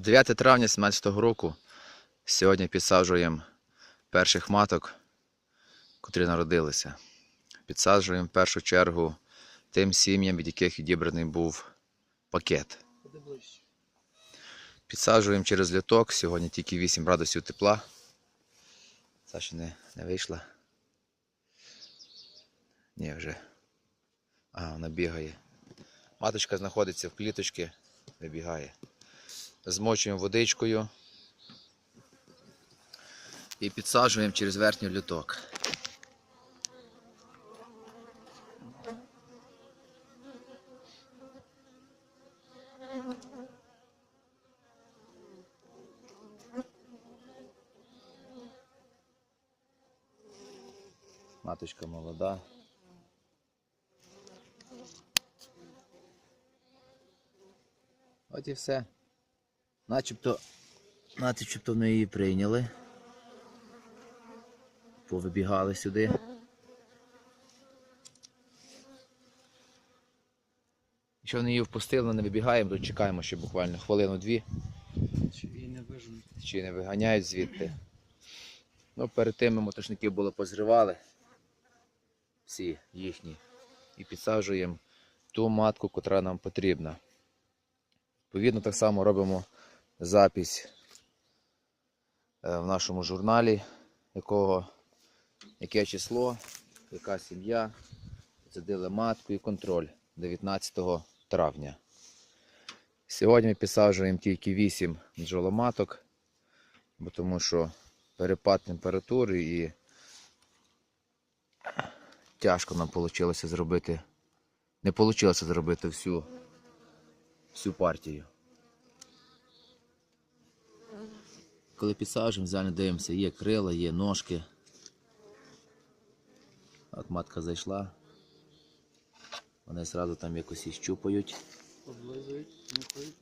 9 травня 2017 року. Сьогодні підсаджуємо перших маток, котрі народилися. Підсаджуємо в першу чергу тим сім'ям, від яких відібраний був пакет. Підсаджуємо через літок. Сьогодні тільки 8 градусів тепла. Це ще не, не вийшла. Ні, вже. А, вона бігає. Маточка знаходиться в кліточці, вибігає. Змочуємо водичкою і підсаджуємо через верхній люток. Маточка молода. От і все. Начебто, начебто ми її прийняли. Повибігали сюди. Якщо вони її впустили, ми не вибігаємо, то чекаємо ще буквально хвилину-дві, Чи її не виженуть? чи не виганяють звідти. Ну, перед тим ми мотошники були позривали. Всі їхні. І підсаджуємо ту матку, котра нам потрібна. Відповідно, так само робимо запись е, в нашому журналі, якого, яке число, яка сім'я, садили матку і контроль 19 травня. Сьогодні підсаджуємо тільки 8 бджоломаток, бо тому що перепад температури і тяжко нам вийшло зробити. Не вийшло зробити всю, всю партію. Коли підсаджуємо, взагалі дивимося, є крила, є ножки. От матка зайшла. Вони одразу там якось і щупають. Облизують, нюхають.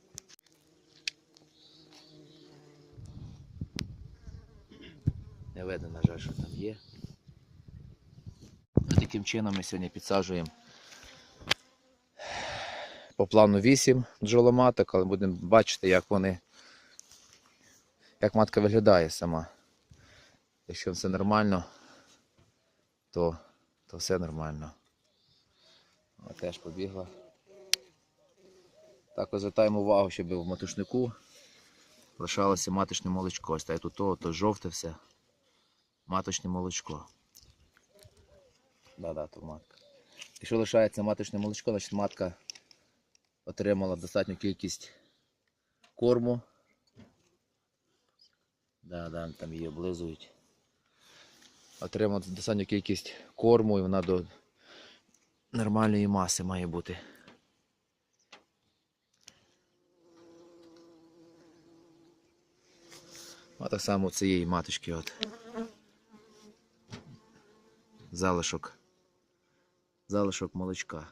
Не видно, на жаль, що там є. Таким чином ми сьогодні підсаджуємо по плану 8 бджоломаток, але будемо бачити, як вони, як матка виглядає сама. Якщо все нормально, то, то все нормально. Вона теж побігла. Також звертаємо увагу, щоб в матушнику лишалося маточне молочко. Ось так тут то, то жовте все. Маточне молочко. Да-да, то матка. Якщо лишається маточне молочко, значить матка отримала достатню кількість корму. Да-да, там її облизують. Отримала достатню кількість корму і вона до нормальної маси має бути. А так само цієї маточки от. Залишок. Залишок молочка.